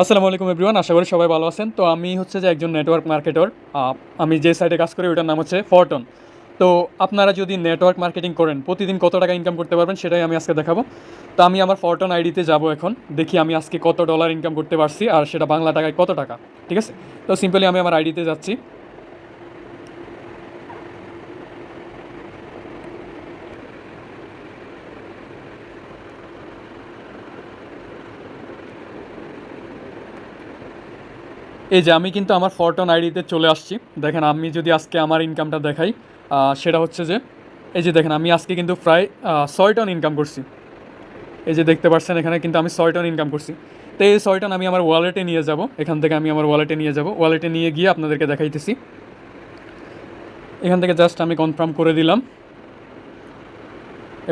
আসসালামু আলাইকুম এভরিওয়ান, আশা করি সবাই ভালো আছেন। তো আমি হচ্ছে যে একজন নেটওয়ার্ক মার্কেটর আমি যে সাইটে কাজ করি ওটার নাম হচ্ছে ফরটন তো আপনারা যদি নেটওয়ার্ক মার্কেটিং করেন, প্রতিদিন কত টাকা ইনকাম করতে পারবেন সেটাই আমি আজকে দেখাবো। তো আমি আমার ফরটন আইডিতে যাব এখন, দেখি আমি আজকে কত ডলার ইনকাম করতে পারছি আর সেটা বাংলা টাকায় কত টাকা, ঠিক আছে? তো সিম্পলি আমি আমার আইডিতে যাচ্ছি। এই যে আমি কিন্তু আমার ফরটন আইডিতে চলে আসছি। দেখেন আমি যদি আজকে আমার ইনকামটা দেখাই সেটা হচ্ছে যে, এই যে দেখেন আমি আজকে কিন্তু প্রায় ছয় টন ইনকাম করছি। এই যে দেখতে পাচ্ছেন এখানে কিন্তু আমি ছয় টন ইনকাম করছি। তো এই ছয় টন আমি আমার ওয়ালেটে নিয়ে যাব। এখান থেকে আমি আমার ওয়ালেটে নিয়ে যাব। ওয়ালেটে নিয়ে গিয়ে আপনাদেরকে দেখাইতেছি। এখান থেকে জাস্ট আমি কনফার্ম করে দিলাম।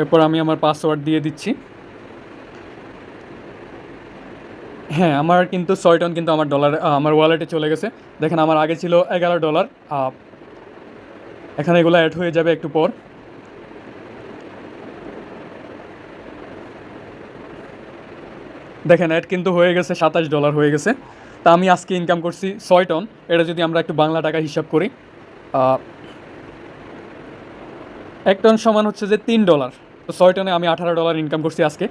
এরপর আমি আমার পাসওয়ার্ড দিয়ে দিচ্ছি। হ্যাঁ আমার কিন্তু ছয় টন কিন্তু আমার ডলার আমার ওয়ালেটে চলে গেছে। দেখেন, আমার আগে ছিল এগারো ডলার এখানে এগুলো অ্যাড হয়ে যাবে একটু পর। দেখেন অ্যাড কিন্তু হয়ে গেছে, সাতাশ ডলার হয়ে গেছে। তা আমি আজকে ইনকাম করছি ছয় টন এটা যদি আমরা একটু বাংলা টাকা হিসাব করি এক টন সমান হচ্ছে যে তিন ডলার তো ছয় টনে আমি আঠারো ডলার ইনকাম করছি আজকে।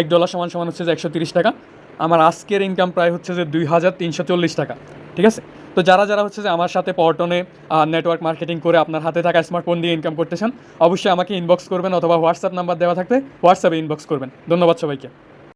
এক ডলার সমান সমান হচ্ছে যে একশো তিরিশ টাকা। আমার আজকের ইনকাম প্রায় হচ্ছে যে দুই হাজার তিনশো চল্লিশ টাকা, ঠিক আছে? তো যারা যারা হচ্ছে যে আমার সাথে পর্টনে নেটওয়ার্ক মার্কেটিং করে আপনার হাতে থাকা স্মার্টফোন দিয়ে ইনকাম করতে চান, অবশ্যই আমাকে ইনবক্স করবেন অথবা হোয়াটসঅ্যাপ নাম্বার দেওয়া থাকবে হোয়াটসঅ্যাপে ইনবক্স করবেন। ধন্যবাদ সবাইকে।